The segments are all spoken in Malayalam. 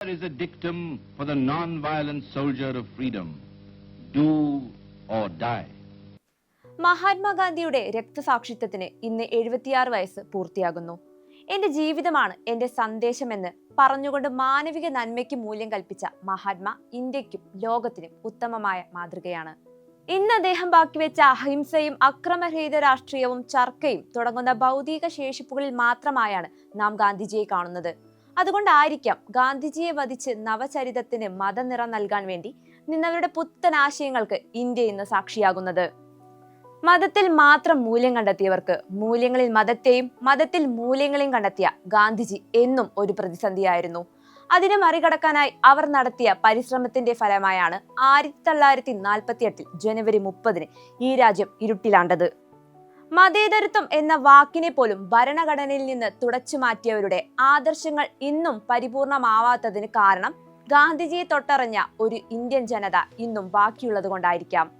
There is a dictum for the non-violent soldier of freedom. Do or die. മഹാത്മാഗാന്ധിയുടെ രക്തസാക്ഷിത്വത്തിന് ഇന്ന് എഴുപത്തിയാറ് വയസ്സ് പൂർത്തിയാകുന്നു എന്റെ ജീവിതമാണ് എന്റെ സന്ദേശമെന്ന് പറഞ്ഞുകൊണ്ട് മാനവിക നന്മയ്ക്ക് മൂല്യം കൽപ്പിച്ച മഹാത്മാ ഇന്ത്യക്കും ലോകത്തിനും ഉത്തമമായ മാതൃകയാണ് ഇന്ന് അദ്ദേഹം ബാക്കിവെച്ച അഹിംസയും അക്രമരഹിത രാഷ്ട്രീയവും ചർക്കയും തുടങ്ങുന്ന ഭൗതിക ശേഷിപ്പുകളിൽ മാത്രമായാണ് നാം ഗാന്ധിജിയെ കാണുന്നത്. അതുകൊണ്ടായിരിക്കാം ഗാന്ധിജിയെ വധിച്ച് നവചരിതത്തിന് മതനിറം നൽകാൻ വേണ്ടി നിന്നവരുടെ പുത്തൻ ആശയങ്ങൾക്ക് ഇന്ത്യ ഇന്ന് സാക്ഷിയാകുന്നത്. മതത്തിൽ മാത്രം മൂല്യം കണ്ടെത്തിയവർക്ക് മൂല്യങ്ങളിൽ മതത്തെയും മതത്തിൽ മൂല്യങ്ങളെയും കണ്ടെത്തിയ ഗാന്ധിജി എന്നും ഒരു പ്രതിസന്ധിയായിരുന്നു. അതിനെ മറികടക്കാനായി അവർ നടത്തിയ പരിശ്രമത്തിന്റെ ഫലമായാണ് ആയിരത്തി തൊള്ളായിരത്തി നാൽപ്പത്തി എട്ടിൽ ജനുവരി മുപ്പതിന് ഈ രാജ്യം ഇരുട്ടിലാണ്ടത്. മതേതരത്വം എന്ന വാക്കിനെ പോലും ഭരണഘടനയിൽ നിന്ന് തുടച്ചു മാറ്റിയവരുടെ ആദർശങ്ങൾ ഇന്നും പരിപൂർണമാവാത്തതിന് കാരണം ഗാന്ധിജിയെ തൊട്ടറിഞ്ഞ ഒരു ഇന്ത്യൻ ജനത ഇന്നും ബാക്കിയുള്ളത് കൊണ്ടായിരിക്കാം.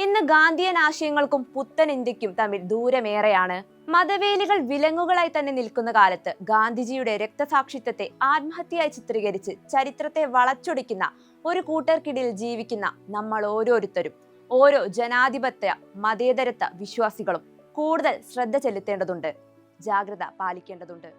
ഇന്ന് ഗാന്ധിയൻ ആശയങ്ങൾക്കും പുത്തൻ ഇന്ത്യക്കും തമ്മിൽ ദൂരമേറെയാണ്. മതവേലികൾ വിലങ്ങുകളായി തന്നെ നിൽക്കുന്ന കാലത്ത് ഗാന്ധിജിയുടെ രക്തസാക്ഷിത്വത്തെ ആത്മഹത്യയായി ചിത്രീകരിച്ച് ചരിത്രത്തെ വളച്ചൊടിക്കുന്ന ഒരു കൂട്ടർക്കിടയിൽ ജീവിക്കുന്ന നമ്മൾ ഓരോരുത്തരും ഓരോ ജനാധിപത്യ മതേതരത്വ വിശ്വാസികളും കൂടുതൽ ശ്രദ്ധ ചെലുത്തേണ്ടതുണ്ട്. ജാഗ്രത പാലിക്കേണ്ടതുണ്ട്.